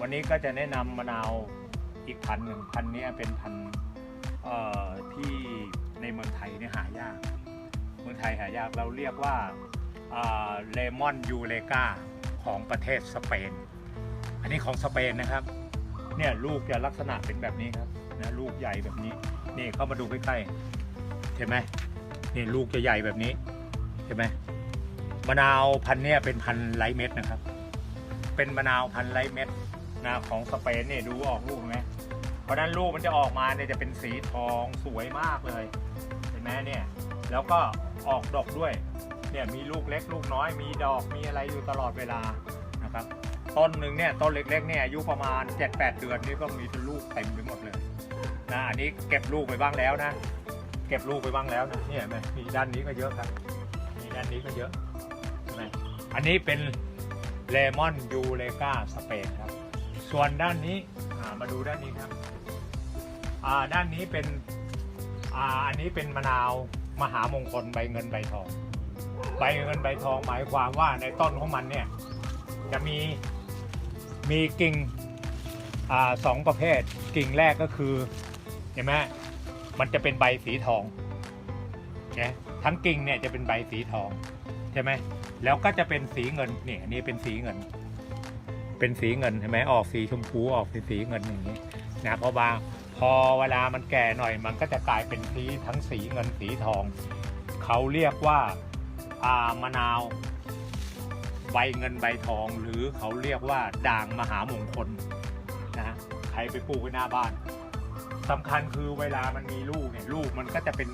วันนี้ก็จะแนะนำมะนาวอีกพันหนึ่งพันนี้เป็นพันที่ในเมืองไทยเนี่ยหายาก เมืองไทยหายากเราเรียกว่าเลมอนยูเลกาของประเทศสเปน อันนี้ของสเปนนะครับ เนี่ยลูกจะลักษณะเป็นแบบนี้ครับนะลูกใหญ่แบบนี้ นี่เข้ามาดูใกล้ๆ เห็นไหมนี่ลูกจะใหญ่แบบนี้ เห็นไหมมะนาวพันเนี่ยเป็นพันไร้เม็ดนะครับ เป็นมะนาวพันไรเม็ดนะของสเปนเนี่ยดูออกลูกไหมเพราะนั้นลูกมันจะออกมาเนี่ยจะเป็นสีทองสวยมากเลยเห็นไหมเนี่ยแล้วก็ออกดอกด้วยเนี่ยมีลูกเล็กลูกน้อยมีดอกมีอะไรอยู่ตลอดเวลานะครับต้นหนึ่งเนี่ยต้นเล็กๆเนี่ยอายุประมาณ 7-8 เดือนนี่ก็มีลูกเต็มไปหมดเลยนะอันนี้เก็บลูกไปบ้างแล้วนะ เก็บลูกไปบ้างแล้วนะเนี่ยเห็นไหมมีด้านนี้ก็เยอะครับมีด้านนี้ก็เยอะใช่ไหมอันนี้เป็น เลมอนยูเลกาสเปนครับ ส่วนด้านนี้ามาดูด้านนี้ครับอ่าด้านนี้เป็นอ่าอันนี้เป็นมะนาวมหามงคลใบเงินใบทอง ใบเงินใบทองหมายความว่าในต้นของมันเนี่ยจะมีมีกิ่งอ่าสองประเภท กิ่งแรกก็คือเห็นไหมมันจะเป็นใบสีทองนะทั้งกิ่งเนี่ยจะเป็นใบสีทอง ช่ไหมแล้วก็จะเป็นสีเงินนี่อันนี้เป็นสีเงิน เป็นสีเงินใช่ไหมออกสีชมพูออกสีสีเงินอย่างนี้นะเพราะบาพอเวลามันแก่หน่อย มันก็จะกลายเป็นสีทั้งสีเงินสีทอง เขาเรียกว่าอามะนาวใบเงินใบทอง หรือเขาเรียกว่าด่างมหามงคลนะใครไปปลูกไว้หน้าบ้านสำคัญคือเวลามันมีลูกเนี่ยลูกมันก็จะเป็น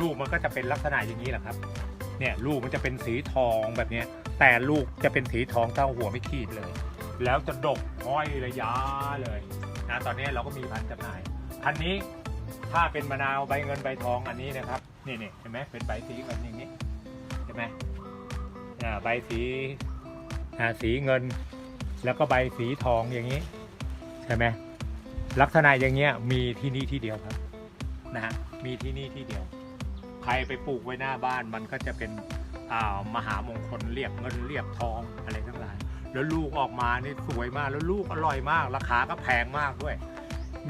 ลูกมันก็จะเป็นลักษณะอย่างนี้แหละครับ เนี่ยลูกมันจะเป็นสีทองแบบนี้แต่ลูกจะเป็นสีทองเท่าหัวไม่ขีดเลย แล้วจะดกห้อยระยะเลยนะตอนนี้เราก็มีพันธุ์จำหน่ายพันธุ์นี้ถ้าเป็นมะนาวใบเงินใบทองอันนี้นะครับนี่นี่เห็นไหมเป็นใบสีเงินอย่างนี้เห็นไหมใบสีสีเงิน แล้วก็ใบสีทองอย่างนี้ใช่ไหมลักษณะอย่างเงี้ยมีที่นี่ที่เดียวครับนะฮะมีที่นี่ที่เดียว ครไปปลูกไว้หน้าบ้านมันก็จะเป็นอ่ามหามงคลเรียกเงินเรียกทองอะไรทั้งหลายแล้วลูกออกมานี่สวยมากแล้วลูกอร่อยมาก ราคาก็แพงมากด้วย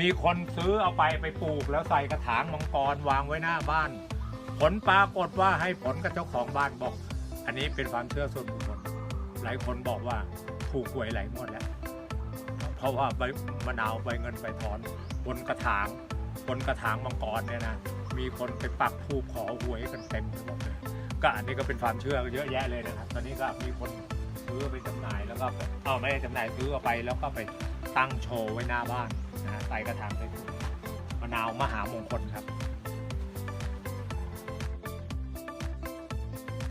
มีคนซื้อเอาไปไปปลูกแล้วใส่กระถางมังกรวางไว้หน้าบ้าน ผลปรากฏว่าให้ผลกับเจ้าของบ้านบอก อันนี้เป็นความเชื่อส่วนบุคคลหลายคนบอกว่าถูกหวยหลายงวดแล้ว เพราะว่าใบมะนาวใบเงินใบทอนบนกระถางบนกระถางมังกรเนี่ยนะ มีคนไปปักทูบขอหวยกันเต็มไปหมดเลยก็อันนี้ก็เป็นความเชื่อเยอะแยะเลยนะครับ ตอนนี้ก็มีคนซื้อไปจำหน่ายแล้วก็เอาไม่ได้จำหน่ายซื้อเอาไปแล้วก็ไปตั้งโชว์ไว้หน้าบ้านนะใส่กระถางไปมะนาวมหามงคลครับ